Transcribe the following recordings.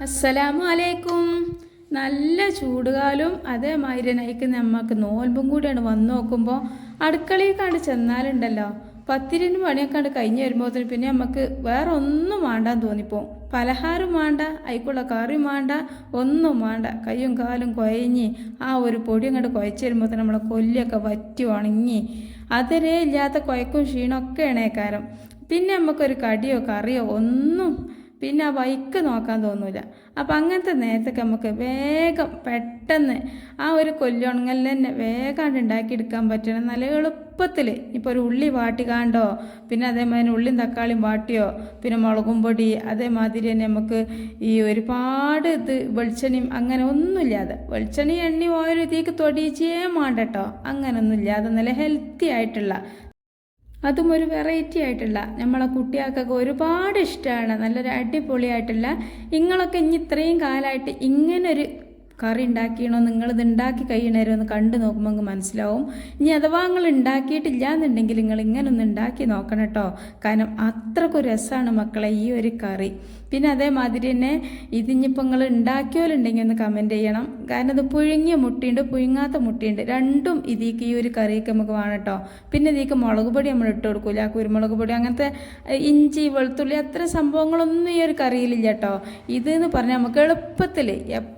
അസ്സലാമു അലൈക്കും നല്ല ചൂടുകാലവും അതേമാതിരി നയിക്കുന്ന നമ്മൾക്ക് നോൽമ്പും കൂടിയാണ് വന്നു നോക്കുമ്പോൾ അടുക്കളയിൽ കണ്ട് ചെന്നാലുണ്ടല്ലോ. പത്തിരിന് പണിയൊക്കെ കണ്ട് കഴിഞ്ഞ് വരുമ്പോഴത്തേന് പിന്നെ നമുക്ക് വേറെ ഒന്നും വേണ്ടാന്ന് തോന്നിപ്പോവും പലഹാരം വേണ്ട അതിക്കുള്ള കറി വേണ്ട ഒന്നും വേണ്ട. കൈയും കാലും കുഴഞ്ഞ് ആ ഒരു പൊടി അങ്ങോട്ട് കുഴച്ച് വരുമ്പോഴത്തേന് നമ്മളെ കൊല്ലിയൊക്കെ വറ്റി ഉണങ്ങി അതിരേ ഇല്ലാത്ത കുഴക്കും ക്ഷീണമൊക്കെ ഇണേക്കാരം പിന്നെ നമുക്കൊരു കടിയോ കറിയോ ഒന്നും പിന്നെ ആ വൈക്ക് നോക്കാൻ തോന്നൂല. അപ്പം അങ്ങനത്തെ നേരത്തൊക്കെ നമുക്ക് വേഗം പെട്ടെന്ന് ആ ഒരു കൊല്ലുണങ്ങലിൽ തന്നെ വേഗം ഉണ്ടാക്കിയെടുക്കാൻ പറ്റണം. നല്ല എളുപ്പത്തിൽ ഇപ്പോൾ ഒരു ഉള്ളി വാട്ടിക്കാണ്ടോ പിന്നെ അതേമാതിരി ഉള്ളിയും തക്കാളിയും വാട്ടിയോ? പിന്നെ മുളകും പൊടി അതേമാതിരി തന്നെ നമുക്ക് ഈ ഒരുപാട് ഇത് വെളിച്ചെണ്ണയും അങ്ങനെ ഒന്നുമില്ലാതെ വെളിച്ചെണ്ണ എണ്ണി ഓരോ ഇതിലേക്ക് തൊടിയിച്ചേ മാണ്ടട്ടോ. അങ്ങനെ ഒന്നുമില്ലാതെ നല്ല ഹെൽത്തി ആയിട്ടുള്ള അതും ഒരു വെറൈറ്റി ആയിട്ടുള്ള. നമ്മളെ കുട്ടികൾക്കൊക്കെ ഒരുപാട് ഇഷ്ടമാണ് നല്ലൊരു അടിപൊളിയായിട്ടുള്ള. നിങ്ങളൊക്കെ ഇനി ഇത്രയും കാലമായിട്ട് ഇങ്ങനൊരു കറി ഉണ്ടാക്കിയണോ? നിങ്ങളിത് ഉണ്ടാക്കി കഴിയണേരോ എന്ന് കണ്ടു നോക്കുമ്പോൾ നിങ്ങൾക്ക് മനസ്സിലാവും. ഇനി അഥവാ നിങ്ങൾ ഉണ്ടാക്കിയിട്ടില്ല എന്നുണ്ടെങ്കിൽ നിങ്ങൾ ഇങ്ങനെ ഒന്ന് ഉണ്ടാക്കി നോക്കണം കേട്ടോ. കാരണം അത്രക്കൊരു രസമാണ് മക്കളെ ഈ ഒരു കറി. പിന്നെ അതേമാതിരി തന്നെ ഇതിഞ്ഞിപ്പോൾ നിങ്ങൾ ഉണ്ടാക്കിയോലുണ്ടെങ്കിൽ ഒന്ന് കമന്റ് ചെയ്യണം. കാരണം ഇത് പുഴുങ്ങിയ മുട്ടയുണ്ട് പുഴുങ്ങാത്ത മുട്ടയുണ്ട്. രണ്ടും ഇതിക്ക് ഈ ഒരു കറിയൊക്കെ നമുക്ക് വേണം കേട്ടോ. പിന്നെ ഇതിക്ക് മുളക് പൊടി നമ്മൾ ഇട്ട് കൊടുക്കില്ല കുരുമുളക് പൊടി അങ്ങനത്തെ ഇഞ്ചി വെളുത്തുള്ളി അത്ര സംഭവങ്ങളൊന്നും ഈ ഒരു കറിയിലില്ല കേട്ടോ. ഇതെന്ന് പറഞ്ഞാൽ നമുക്ക് എളുപ്പത്തിൽ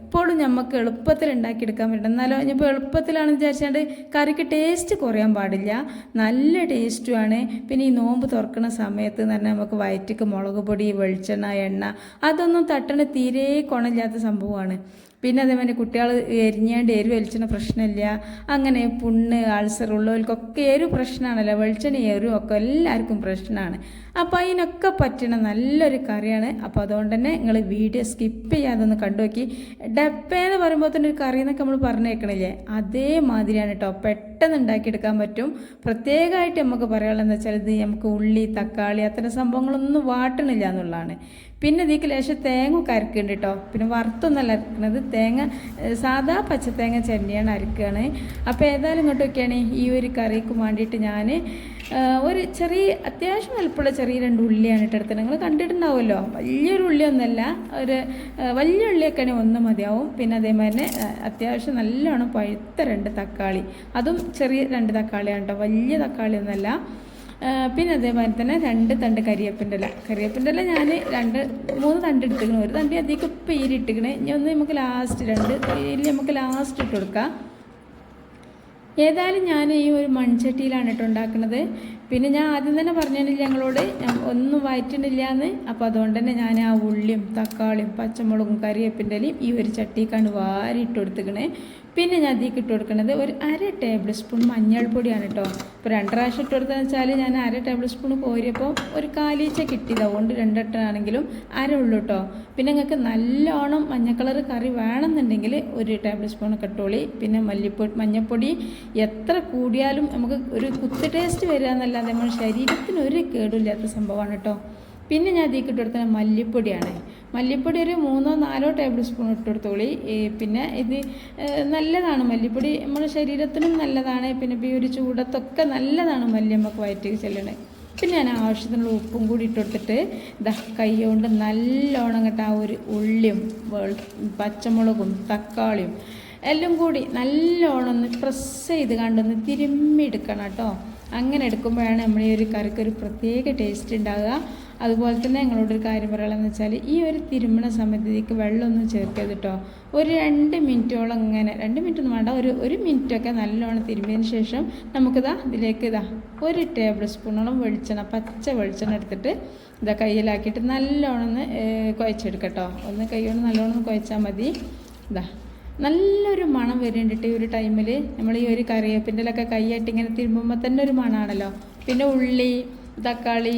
എപ്പോഴും നമുക്ക് എളുപ്പത്തിൽ ഉണ്ടാക്കിയെടുക്കാൻ പറ്റും എന്നാലോ ഇനിയിപ്പോൾ എളുപ്പത്തിലാണെന്ന് വിചാരിച്ചാണ്ട് കറിക്ക് ടേസ്റ്റ് കുറയാൻ പാടില്ല. നല്ല ടേസ്റ്റുമാണ് പിന്നെ ഈ നോമ്പ് തുറക്കുന്ന സമയത്ത് പറഞ്ഞാൽ നമുക്ക് വയറ്റിക്ക് മുളക് പൊടി വെളിച്ചെണ്ണ എണ്ണ അതൊന്നും തട്ടണ തീരെ കുണമില്ലാത്ത സംഭവമാണ്. പിന്നെ അതേമാതിരി കുട്ടികൾ എരിഞ്ഞാണ്ട് എരിവ് വലിച്ചണ പ്രശ്നമില്ല. അങ്ങനെ പുണ്ണ് അൾസർ ഉള്ളവർക്കൊക്കെ എരിവ് പ്രശ്നമാണല്ലോ. വെളിച്ചെണ്ണ എരിവും ഒക്കെ എല്ലാവർക്കും പ്രശ്നമാണ്. അപ്പോൾ അതിനൊക്കെ പറ്റണ നല്ലൊരു കറിയാണ്. അപ്പോൾ അതുകൊണ്ട് തന്നെ നിങ്ങൾ വീഡിയോ സ്കിപ്പ് ചെയ്യാതെ ഒന്ന് കണ്ടു നോക്കി ഡപ്പേന്ന് പറയുമ്പോൾ തന്നെ ഒരു കറി എന്നൊക്കെ നമ്മൾ പറഞ്ഞേക്കണില്ലേ? അതേമാതിരിയാണ് കേട്ടോ പെട്ടെന്ന് ഉണ്ടാക്കിയെടുക്കാൻ പറ്റും. പ്രത്യേകമായിട്ട് നമുക്ക് പറയാനുള്ളതെന്ന് വെച്ചാൽ ഇത് നമുക്ക് ഉള്ളി തക്കാളി അത്തരം സംഭവങ്ങളൊന്നും വാട്ടണില്ല എന്നുള്ളതാണ്. പിന്നെ ഇതിക്ക് ലേശം തേങ്ങ അരക്കുന്നുണ്ട് കേട്ടോ പിന്നെ വറുത്തൊന്നല്ല അരക്കുന്നത് തേങ്ങ സാധാ പച്ചത്തേങ്ങ ചെന്നിയാണ് അരക്കുകയാണ് അപ്പോൾ ഏതായാലും ഇങ്ങോട്ടൊക്കെയാണ് ഈ ഒരു കറിക്ക് വേണ്ടിയിട്ട് ഞാൻ ഒരു ചെറിയ അത്യാവശ്യം വലുപ്പമുള്ള ചെറിയ രണ്ട് ഉള്ളിയാണ് ഇട്ടെടുത്തത് നിങ്ങൾ കണ്ടിട്ടുണ്ടാവുമല്ലോ. വലിയൊരു ഉള്ളിയൊന്നുമല്ല ഒരു വലിയ ഉള്ളിയൊക്കെ ആണെങ്കിൽ ഒന്ന് മതിയാവും. പിന്നെ അതേമാതിരി തന്നെ അത്യാവശ്യം നല്ലോണം പഴുത്ത രണ്ട് തക്കാളി. അതും ചെറിയ രണ്ട് തക്കാളിയാണ് കേട്ടോ. വലിയ തക്കാളിയൊന്നുമല്ല പിന്നെ അതേമാതിരി തന്നെ രണ്ട് തണ്ട് കരിയേപ്പിന്റെ ഇല. കരിയേപ്പിന്റെ ഇല ഞാൻ രണ്ട് മൂന്ന് തണ്ട് എടുത്തിക്കണു ഒരു തണ്ടി അധികം ഇപ്പം ഈരിട്ടിക്കണേ ഇനി ഒന്ന് നമുക്ക് ലാസ്റ്റ് രണ്ട് ഇതിൽ നമുക്ക് ലാസ്റ്റ് ഇട്ട് കൊടുക്കാം. ഏതായാലും ഞാൻ ഈ ഒരു മൺചട്ടിയിലാണ് കേട്ടോ ഉണ്ടാക്കുന്നത്. പിന്നെ ഞാൻ ആദ്യം തന്നെ പറഞ്ഞിട്ടില്ല ഞങ്ങളോട് ഒന്നും വയറ്റുന്നില്ല എന്ന് അപ്പോൾ അതുകൊണ്ട് തന്നെ ഞാൻ ആ ഉള്ളിയും തക്കാളിയും പച്ചമുളകും കറിവേപ്പിന്റെലയും ഈ ഒരു ചട്ടിക്കാണ് വാരി ഇട്ട് കൊടുത്തിക്കണേ പിന്നെ ഞാൻ അതിലേക്ക് ഇട്ട് കൊടുക്കുന്നത് ഒരു അര ടേബിൾ സ്പൂൺ മഞ്ഞൾപ്പൊടിയാണ് കേട്ടോ. ഇപ്പോൾ രണ്ട് പ്രാവശ്യം ഇട്ട് കൊടുത്തതെന്ന് വെച്ചാൽ ഞാൻ അര ടേബിൾ സ്പൂൺ കോരിയപ്പോൾ ഒരു കാലീച്ച കിട്ടിയത്. അതുകൊണ്ട് രണ്ടെട്ടാണെങ്കിലും അര ഉള്ളൂ കേട്ടോ. പിന്നെ നിങ്ങൾക്ക് നല്ലോണം മഞ്ഞ കളർ കറി വേണമെന്നുണ്ടെങ്കിൽ ഒരു ടേബിൾ സ്പൂൺ കട്ടോളി പിന്നെ മല്ലിപ്പൊടി മഞ്ഞൾപ്പൊടി എത്ര കൂടിയാലും നമുക്ക് ഒരു കുത്ത് ടേസ്റ്റ് വരിക എന്നല്ലാതെ നമ്മുടെ ശരീരത്തിന് ഒരു കേടുമില്ലാത്ത സംഭവമാണ് കേട്ടോ. പിന്നെ ഞാൻ കൊടുത്തത് മല്ലിപ്പൊടിയാണ്. മല്ലിപ്പൊടി ഒരു മൂന്നോ നാലോ ടേബിൾ സ്പൂൺ ഇട്ട് കൊടുത്തോളി. പിന്നെ ഇത് നല്ലതാണ് മല്ലിപ്പൊടി. നമ്മുടെ ശരീരത്തിനും നല്ലതാണ്. പിന്നെ ഈ ഒരു ചൂടത്തൊക്കെ നല്ലതാണ് മല്ലി നമുക്ക് വയറ്റിൽ ചെല്ലണേ. പിന്നെ ഞാൻ ആവശ്യത്തിനുള്ള ഉപ്പും കൂടി ഇട്ട് കൊടുത്തിട്ട് ഇതാ കൈ കൊണ്ട് നല്ലോണം കേട്ടോ ആ ഒരു ഉള്ളിയും പച്ചമുളകും തക്കാളിയും എല്ലാം കൂടി നല്ലോണം ഒന്ന് പ്രസ് ചെയ്ത് കണ്ടൊന്ന് തിരുമ്മി എടുക്കണം കേട്ടോ. അങ്ങനെ എടുക്കുമ്പോഴാണ് നമ്മൾ ഈ ഒരു കറിക്ക് ഒരു പ്രത്യേക ടേസ്റ്റ് ഉണ്ടാകുക അതുപോലെ തന്നെ നിങ്ങളോടൊരു കാര്യം പറയാനുള്ളതെന്ന് വെച്ചാൽ ഈ ഒരു തിരുമണ സമയത്തേക്ക് വെള്ളമൊന്നും ചേർക്കരുത് കേട്ടോ ഒരു രണ്ട് മിനിറ്റോളം ഇങ്ങനെ രണ്ട് മിനിറ്റ് ഒന്നും വേണ്ട ഒരു ഒരു മിനിറ്റൊക്കെ നല്ലോണം തിരുമ്പിയതിന് ശേഷം നമുക്കിതാ ഇതിലേക്ക് ഇതാ ഒരു ടേബിൾ സ്പൂണോളം വെളിച്ചെണ്ണ പച്ച വെളിച്ചെണ്ണ എടുത്തിട്ട് ഇതാ കയ്യിലാക്കിയിട്ട് നല്ലോണം ഒന്ന് കുഴച്ചെടുക്കട്ടോ ഒന്ന് കൈ കൊണ്ട് നല്ലോണം ഒന്ന് കുഴച്ചാൽ മതി. ഇതാ. നല്ലൊരു മണം വരുന്നുണ്ട് ഈ ഒരു ടൈമിൽ നമ്മൾ ഈ ഒരു കറിവേപ്പിന്റെ ഒക്കെ കൈയായിട്ട് ഇങ്ങനെ തിരുമ്പുമ്പോൾ തന്നെ ഒരു മണമാണല്ലോ പിന്നെ ഉള്ളി തക്കാളി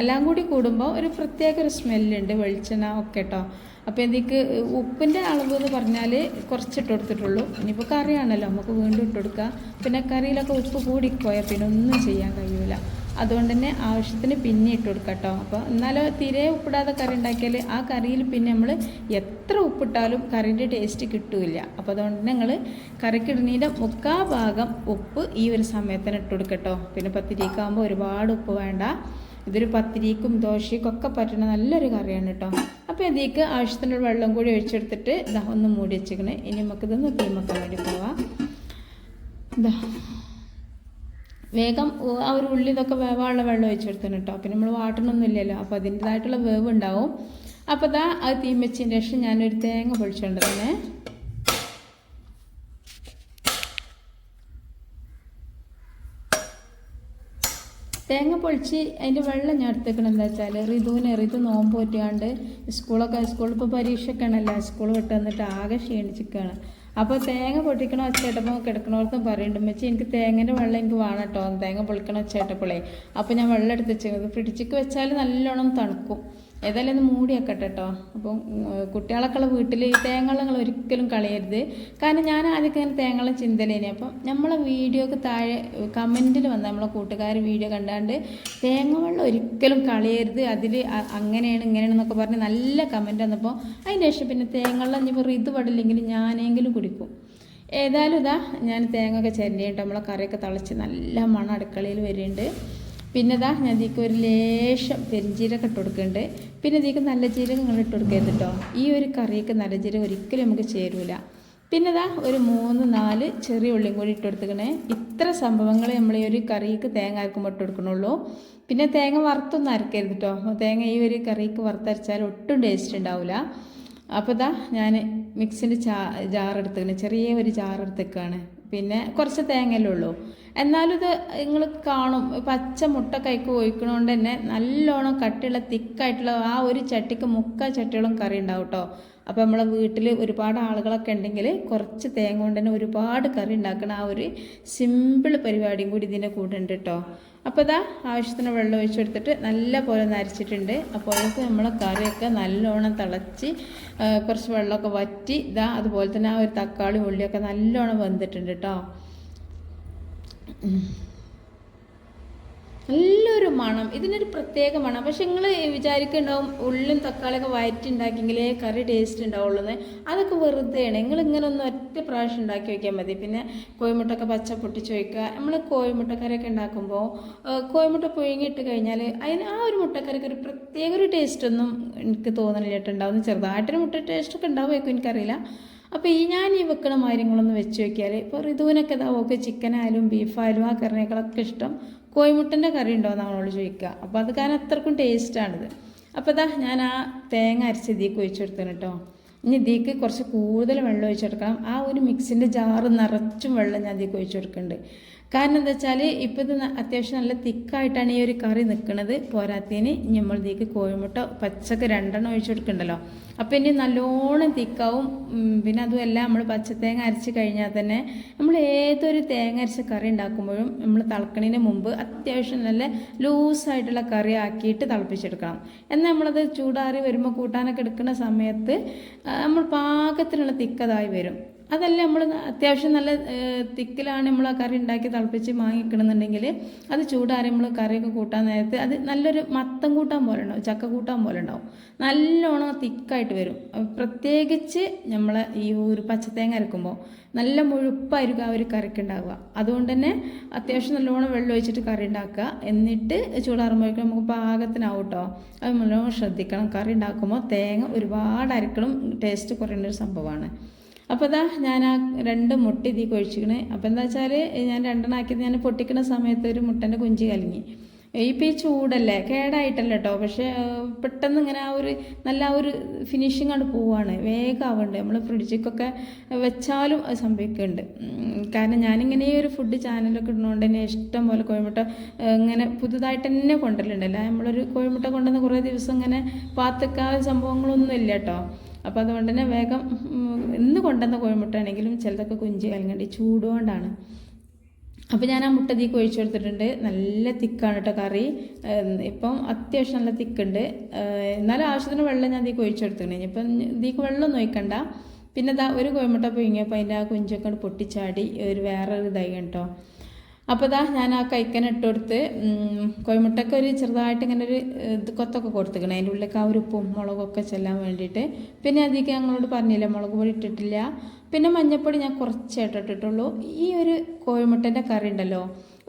എല്ലാം കൂടി കൂടുമ്പോൾ ഒരു പ്രത്യേക ഒരു സ്മെല്ലുണ്ട് വെളിച്ചെണ്ണ ഒക്കെ കേട്ടോ അപ്പോൾ ഇതിക്ക് ഉപ്പിന്റെ അളവ് എന്ന് പറഞ്ഞാൽ കുറച്ചിട്ട് കൊടുത്തിട്ടുള്ളൂ. ഇനിയിപ്പോൾ കറിയാണല്ലോ നമുക്ക് വീണ്ടും ഇട്ട് കൊടുക്കുക പിന്നെ കറിയിലൊക്കെ ഉപ്പ് കൂടിപ്പോയാൽ പിന്നെ ഒന്നും ചെയ്യാൻ കഴിയൂല. അതുകൊണ്ട് തന്നെ ആവശ്യത്തിന് പിന്നെ ഇട്ട് കൊടുക്കുക കേട്ടോ. അപ്പോൾ എന്നാലും തീരെ ഉപ്പിടാതെ കറി ഉണ്ടാക്കിയാൽ ആ കറിയിൽ പിന്നെ നമ്മൾ എത്ര ഉപ്പിട്ടാലും കറിന്റെ ടേസ്റ്റ് കിട്ടില്ല. അപ്പോൾ അതുകൊണ്ട് തന്നെ നിങ്ങൾ കറിക്കിടുന്നതിന്റെ മുക്കാ ഭാഗം ഉപ്പ് ഈ ഒരു സമയത്തിന് ഇട്ട് കൊടുക്കട്ടോ പിന്നെ പത്തിരിക്കാകുമ്പോൾ ഒരുപാട് ഉപ്പ് വേണ്ട. ഇതൊരു പത്തിരിക്കും ദോശയ്ക്കും ഒക്കെ പറ്റുന്ന നല്ലൊരു കറിയാണ് കേട്ടോ. അപ്പോൾ ഇതിലേക്ക് ആവശ്യത്തിനുള്ള വെള്ളം കൂടി ഒഴിച്ചെടുത്തിട്ട് ഇതാ ഒന്ന് മൂടി വെച്ചിക്കണേ. ഇനി നമുക്കിതൊന്ന് തീമക്കാൻ വേണ്ടി പോവാം. ഇതാ വേഗം ആ ഒരു ഉള്ളി ഇതൊക്കെ വേവാനുള്ള വെള്ളം ഒഴിച്ചെടുത്തണം കേട്ടോ പിന്നെ നമ്മൾ വാട്ടണമൊന്നും ഇല്ലല്ലോ. അപ്പോൾ അതിന്റെതായിട്ടുള്ള വേവ് ഉണ്ടാവും. അപ്പോൾ ദാ അത് തീം വെച്ചതിന് ശേഷം ഞാനൊരു തേങ്ങ പൊളിച്ചുകൊണ്ട് തന്നെ തേങ്ങ പൊളിച്ച് അതിന്റെ വെള്ളം ഞാൻ എടുത്തേക്കണം എന്താ വെച്ചാൽ ഋതുവിന് ഋതു നോമ്പ് പറ്റിയാണ്ട് സ്കൂളൊക്കെ സ്കൂളിൽ ഇപ്പോൾ പരീക്ഷയൊക്കെ ആണല്ലോ സ്കൂൾ വിട്ട് വന്നിട്ട് ആകെ ക്ഷീണിച്ചിരിക്കുകയാണ് അപ്പോൾ തേങ്ങ പൊട്ടിക്കണ ഒച്ചേട്ടപ്പോൾ കിടക്കണവർക്കും പറയുന്നുണ്ട് മെച്ചി എനിക്ക് തേങ്ങേന്റെ വെള്ളം എനിക്ക് വേണം കേട്ടോ തേങ്ങ പൊളിക്കണ ഒച്ചേട്ടപ്പോളേ. അപ്പോൾ ഞാൻ വെള്ളം എടുത്ത് വെച്ചത് ഫ്രിഡ്ജിക്ക് വെച്ചാൽ നല്ലോണം തണുക്കും. ഏതായാലും ഒന്ന് മൂടി വെക്കട്ടെ കേട്ടോ അപ്പം കുട്ടികളൊക്കെയുള്ള വീട്ടിൽ ഈ തേങ്ങകൾ നിങ്ങൾ ഒരിക്കലും കളയരുത്. കാരണം ഞാൻ ആദ്യമൊക്കെ ഇങ്ങനെ തേങ്ങളം ചിന്തലേനെ. അപ്പം നമ്മളെ വീഡിയോക്ക് താഴെ കമന്റിൽ വന്ന നമ്മളെ കൂട്ടുകാർ വീഡിയോ കണ്ടാണ്ട് തേങ്ങ വെള്ളം ഒരിക്കലും കളയരുത്. അതിൽ അങ്ങനെയാണ് ഇങ്ങനെയാണെന്നൊക്കെ പറഞ്ഞ് നല്ല കമന്റ് വന്നപ്പോൾ അതിന്റെ ശേഷം പിന്നെ തേങ്ങ വെള്ളം ഇനിയിപ്പോൾ ഇത് പടില്ലെങ്കിൽ ഞാനെങ്കിലും കുടിക്കും. ഏതായാലും ഇതാ ഞാൻ തേങ്ങ ഒക്കെ ചിരണ്ടിയിട്ട് നമ്മളെ കറിയൊക്കെ തിളച്ച് നല്ല മണം അടുക്കളയിൽ വരുന്നുണ്ട് പിന്നെ ഇതാ ഞാൻ ഇതിക്ക് ഒരു ലേശം പെരിഞ്ചീരകം ഇട്ട് കൊടുക്കുന്നുണ്ട്. പിന്നെ ഇതിക്ക് നല്ല ജീരകം നിങ്ങൾ ഇട്ട് കൊടുക്കരുത് കേട്ടോ ഈ ഒരു കറിയൊക്കെ നല്ല ജീരകം ഒരിക്കലും നമുക്ക് ചേരൂല. പിന്നെ ഇതാ ഒരു മൂന്ന് നാല് ചെറിയ ഉള്ളിയും കൂടി ഇട്ട് കൊടുത്തുക്കണേ ഇത്ര സംഭവങ്ങൾ നമ്മൾ ഈ ഒരു കറിക്ക് തേങ്ങ അരക്കുമ്പോൾ ഇട്ട് കൊടുക്കണുള്ളൂ. പിന്നെ തേങ്ങ വറുത്തൊന്നും അരക്കരുത് കേട്ടോ തേങ്ങ ഈ ഒരു കറിക്ക് വറുത്തരച്ചാൽ ഒട്ടും ടേസ്റ്റ് ഉണ്ടാവില്ല അപ്പോൾ ഇതാ ഞാൻ മിക്സിന്റെ ചാ ജാർ എടുത്തേക്കണ് ചെറിയ ഒരു ജാറെടുത്തേക്കാണ് പിന്നെ കുറച്ച് തേങ്ങയല്ലേ ഉള്ളൂ. എന്നാലും ഇത് നിങ്ങൾ കാണും. പച്ച മുട്ട കൈക്ക് ഒഴിക്കണോണ്ട് തന്നെ നല്ലോണം കട്ടിയുള്ള തിക്കായിട്ടുള്ള ആ ഒരു ചട്ടിക്ക് മുക്ക ചട്ടിയോളം കറി ഉണ്ടാവും കേട്ടോ അപ്പോൾ നമ്മളെ വീട്ടിൽ ഒരുപാട് ആളുകളൊക്കെ ഉണ്ടെങ്കിൽ കുറച്ച് തേങ്ങ കൊണ്ട് തന്നെ ഒരുപാട് കറി ഉണ്ടാക്കുന്ന ആ ഒരു സിമ്പിൾ പരിപാടിയും കൂടി ഇതിന്റെ കൂടെ ഉണ്ട് കേട്ടോ അപ്പോൾ ഇതാ ആവശ്യത്തിന് വെള്ളം ഒഴിച്ചെടുത്തിട്ട് നല്ല പോലെ നരച്ചിട്ടുണ്ട്. അപ്പോഴേക്ക് നമ്മൾ കറിയൊക്കെ നല്ലോണം തിളച്ച് കുറച്ച് വെള്ളമൊക്കെ വറ്റി ഇതാ അതുപോലെ തന്നെ ആ ഒരു തക്കാളി ഉള്ളിയൊക്കെ നല്ലോണം വെന്തിട്ടുണ്ട് കേട്ടോ നല്ലൊരു മണം. ഇതിനൊരു പ്രത്യേക മണം. പക്ഷെ നിങ്ങൾ വിചാരിക്കുന്നുണ്ടാവും ഉള്ളിയും തക്കാളിയൊക്കെ വയറ്റി ഉണ്ടാക്കിയെങ്കിലേ കറി ടേസ്റ്റ് ഉണ്ടാവുള്ളൂ അതൊക്കെ വെറുതെയാണ്. നിങ്ങൾ ഇങ്ങനെ ഒന്ന് ഒറ്റ പ്രാവശ്യം ഉണ്ടാക്കി വയ്ക്കാൻ മതി. പിന്നെ കോഴിമുട്ടൊക്കെ പച്ച പൊട്ടിച്ച് വയ്ക്കുക നമ്മൾ കോഴിമുട്ടക്കറിയൊക്കെ ഉണ്ടാക്കുമ്പോൾ കോഴിമുട്ട പുഴുങ്ങിയിട്ട് കഴിഞ്ഞാൽ അതിന് ആ ഒരു മുട്ടക്കറിക്ക് ഒരു പ്രത്യേക ഒരു ടേസ്റ്റ് ഒന്നും എനിക്ക് തോന്നണില്ല കേട്ടോ. ഉണ്ടാവും ചെറുതായിട്ടൊരു മുട്ട ടേസ്റ്റൊക്കെ ഉണ്ടാവുമായിരിക്കും എനിക്കറിയില്ല. അപ്പോൾ ഈ ഞാൻ ഈ വെക്കണ കാര്യങ്ങളൊന്ന് വെച്ച് നോക്കിയാൽ ഇപ്പോൾ ഋതുവിനൊക്കെ ഇതാ ഓക്കെ ചിക്കനായാലും ബീഫായാലും ആ കറിനേക്കാളൊക്കെ ഇഷ്ടം കോഴിമുട്ടന്റെ കറി ഉണ്ടോ എന്നാണ് അവളോട് ചോദിക്കുക. അപ്പോൾ അത് കാരണം അത്രക്കും ടേസ്റ്റാണിത് അപ്പോൾ ഇതാ ഞാൻ ആ തേങ്ങ അരച്ച് ഇതിലേക്ക് ഒഴിച്ചു കൊടുത്തേന് കേട്ടോ ഇനി ഇതിലേക്ക് കുറച്ച് കൂടുതൽ വെള്ളം ഒഴിച്ചു കൊടുക്കണം. ആ ഒരു മിക്സിന്റെ ജാറ് നിറച്ചും വെള്ളം ഞാൻ ഇതിലേക്ക് ഒഴിച്ചു കൊടുക്കുന്നുണ്ട്. കാരണം എന്താ വെച്ചാൽ ന- അത്യാവശ്യം നല്ല തിക്കായിട്ടാണ് ഈ ഒരു കറി നിൽക്കുന്നത് പോരാത്തതിന് നമ്മൾ ഇതിലേക്ക് കോഴിമുട്ട പച്ചക്ക് രണ്ടെണ്ണം ഒഴിച്ചു കൊടുക്കണ്ടല്ലോ അപ്പോൾ ഇനി നല്ലോണം തിക്കാവും. പിന്നെ അതുമല്ല നമ്മൾ പച്ചത്തേങ്ങ അരച്ച് കഴിഞ്ഞാൽ തന്നെ നമ്മൾ ഏതൊരു തേങ്ങ അരച്ച കറി ഉണ്ടാക്കുമ്പോഴും നമ്മൾ തിളക്കണതിന് മുമ്പ് അത്യാവശ്യം നല്ല ലൂസായിട്ടുള്ള കറി ആക്കിയിട്ട് തിളപ്പിച്ചെടുക്കണം. എന്നാൽ നമ്മളത് ചൂടാറി വരുമ്പോൾ കൂട്ടാനൊക്കെ എടുക്കുന്ന സമയത്ത് നമ്മൾ പാകത്തിനുള്ള തിക്കതായി വരും. അതല്ല നമ്മൾ അത്യാവശ്യം നല്ല തിക്കിലാണ് നമ്മൾ ആ കറി ഉണ്ടാക്കി തിളപ്പിച്ച് വാങ്ങിക്കണമെന്നുണ്ടെങ്കിൽ അത് ചൂടാറി നമ്മൾ കറിയൊക്കെ കൂട്ടാൻ നേരത്ത് അത് നല്ലൊരു മത്തം കൂട്ടാൻ പോലെ ഉണ്ടാവും ചക്ക കൂട്ടാൻ പോലെ ഉണ്ടാവും. നല്ലോണം തിക്കായിട്ട് വരും. പ്രത്യേകിച്ച് നമ്മൾ ഈ ഒരു പച്ചത്തേങ്ങ അരക്കുമ്പോൾ നല്ല മുഴുപ്പായിരിക്കും ആ ഒരു കറിക്ക് ഉണ്ടാവുക. അതുകൊണ്ട് തന്നെ അത്യാവശ്യം നല്ലോണം വെള്ളം ഒഴിച്ചിട്ട് കറി ഉണ്ടാക്കുക. എന്നിട്ട് ചൂടാറുമ്പോഴേക്കും നമുക്ക് പാകത്തിനാവും കേട്ടോ. അത് നല്ലോണം ശ്രദ്ധിക്കണം. കറി ഉണ്ടാക്കുമ്പോൾ തേങ്ങ ഒരുപാട് അരക്കണം ടേസ്റ്റ് കുറയേണ്ട ഒരു സംഭവമാണ്. അപ്പോൾ ഇതാ ഞാൻ ആ രണ്ട് മുട്ട ഇതിൽ കൊഴിച്ചിക്കണേ. അപ്പോൾ എന്താ വെച്ചാൽ ഞാൻ രണ്ടെണ്ണം ആക്കിയത് ഞാൻ പൊട്ടിക്കുന്ന സമയത്ത് ഒരു മുട്ടന്റെ കുഞ്ചി കലങ്ങി. ഇപ്പം ഈ ചൂടല്ലേ കേടായിട്ടല്ല കേട്ടോ പക്ഷേ പെട്ടെന്ന് ഇങ്ങനെ ആ ഒരു നല്ല ആ ഒരു ഫിനിഷിങ് ആണ് പോവാണ്. വേഗം ആവുന്നുണ്ട് നമ്മൾ ഫ്രിഡ്ജിക്കൊക്കെ വെച്ചാലും അത് സംഭവിക്കുന്നുണ്ട് കാരണം ഞാനിങ്ങനെ ഈ ഒരു ഫുഡ് ചാനലൊക്കെ ഇടുന്നതുകൊണ്ട് തന്നെ ഇഷ്ടം പോലെ കോഴിമുട്ട ഇങ്ങനെ പുതുതായിട്ട് തന്നെ കൊണ്ടുവരലുണ്ടല്ലോ നമ്മളൊരു കോഴിമുട്ട കൊണ്ടുവന്ന് കുറേ ദിവസം ഇങ്ങനെ പാത്തക്കാ സംഭവങ്ങളൊന്നും ഇല്ല കേട്ടോ അപ്പോൾ അതുകൊണ്ട് തന്നെ വേഗം ഇന്ന് കൊണ്ടുവന്ന കോഴിമുട്ടയാണെങ്കിലും ചിലതൊക്കെ കുഞ്ചി അല്ലെങ്കിൽ ചൂടുകൊണ്ടാണ്. അപ്പോൾ ഞാൻ ആ മുട്ട തീക്ക് ഒഴിച്ചു കൊടുത്തിട്ടുണ്ട്. നല്ല തിക്കാണ് കേട്ടോ കറി. ഇപ്പം അത്യാവശ്യം നല്ല തിക്കുണ്ട്. എന്നാലും ആവശ്യത്തിന് വെള്ളം ഞാൻ തീക്ക് ഒഴിച്ചു കൊടുത്തിട്ടുണ്ട്. ഇപ്പം തീക്ക് വെള്ളം ഒഴിക്കണ്ട. പിന്നെ ഒരു കോഴിമുട്ട പുഴുങ്ങിയപ്പോൾ അതിന്റെ ആ കുഞ്ചൊക്കെ പൊട്ടിച്ചാടി. ഒരു വേറൊരു ഇതായി കേട്ടോ അപ്പോൾ ഇതാ ഞാൻ ആ കൈക്കൻ ഇട്ട് കൊടുത്ത് കോഴിമുട്ടയ്ക്ക് ഒരു ചെറുതായിട്ട് ഇങ്ങനെ ഒരു ഇത് കൊത്തൊക്കെ കൊടുത്തിക്കണം. അതിന്റെ ഉള്ളിലേക്ക് ആ ഒരു ഉപ്പും മുളകൊക്കെ ചെല്ലാൻ വേണ്ടിയിട്ട്. പിന്നെ അധികം ഞങ്ങളോട് പറഞ്ഞില്ല മുളക് പൊടി ഇട്ടിട്ടില്ല. പിന്നെ മഞ്ഞൾപ്പൊടി ഞാൻ കുറച്ചായിട്ട് ഇട്ടിട്ടുള്ളൂ. ഈ ഒരു കോഴിമുട്ടന്റെ കറി ഉണ്ടല്ലോ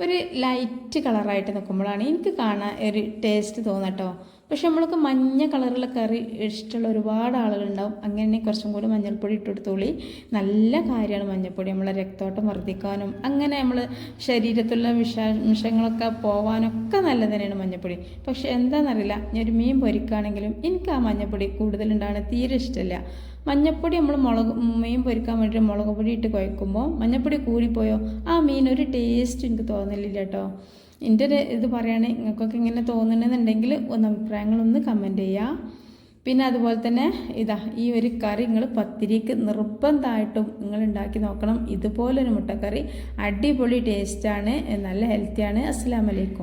ഒരു ലൈറ്റ് കളറായിട്ട് നിൽക്കുമ്പോഴാണ് എനിക്ക് കാണാൻ ഒരു ടേസ്റ്റ് തോന്നട്ടോ. പക്ഷെ നമ്മൾക്ക് മഞ്ഞ കളറുള്ള കറി ഇഷ്ടമുള്ള ഒരുപാട് ആളുകളുണ്ടാവും. അങ്ങനെ കുറച്ചും കൂടി മഞ്ഞൾപ്പൊടി ഇട്ട് കൊടുത്തോളി നല്ല കാര്യമാണ് മഞ്ഞൾപ്പൊടി. നമ്മളെ രക്തോട്ടം വർദ്ധിക്കാനും അങ്ങനെ നമ്മൾ ശരീരത്തിലുള്ള വിഷാംശങ്ങളൊക്കെ പോവാനൊക്കെ നല്ലത് തന്നെയാണ് മഞ്ഞൾപ്പൊടി. പക്ഷെ എന്താണെന്നറിയില്ല ഞാൻ ഒരു മീൻ പൊരിക്കുകയാണെങ്കിലും എനിക്ക് ആ മഞ്ഞൾപ്പൊടി കൂടുതലുണ്ടാണ് തീരെ ഇഷ്ടമില്ല മഞ്ഞൾപ്പൊടി നമ്മൾ മുളക് മീൻ പൊരിക്കാൻ വേണ്ടിയിട്ട് മുളക് പൊടി ഇട്ട് കുഴക്കുമ്പോൾ മഞ്ഞൾപ്പൊടി കൂടിപ്പോയോ? ആ മീൻ ഒരു ടേസ്റ്റ് എനിക്ക് തോന്നലില്ല കേട്ടോ. എന്റെ ഒരു ഇത് പറയുകയാണെങ്കിൽ നിങ്ങൾക്കൊക്കെ ഇങ്ങനെ തോന്നണമെന്നുണ്ടെങ്കിൽ ഒന്ന് അഭിപ്രായങ്ങളൊന്ന് കമന്റ് ചെയ്യുക പിന്നെ അതുപോലെ തന്നെ ഇതാ ഈ ഒരു കറി നിങ്ങൾ പത്തിരിക്ക് നിർബന്ധമായിട്ടും നിങ്ങൾ ഉണ്ടാക്കി നോക്കണം. ഇതുപോലൊരു മുട്ടക്കറി അടിപൊളി ടേസ്റ്റാണ് നല്ല ഹെൽത്തിയാണ് അസ്സാം വലൈക്കും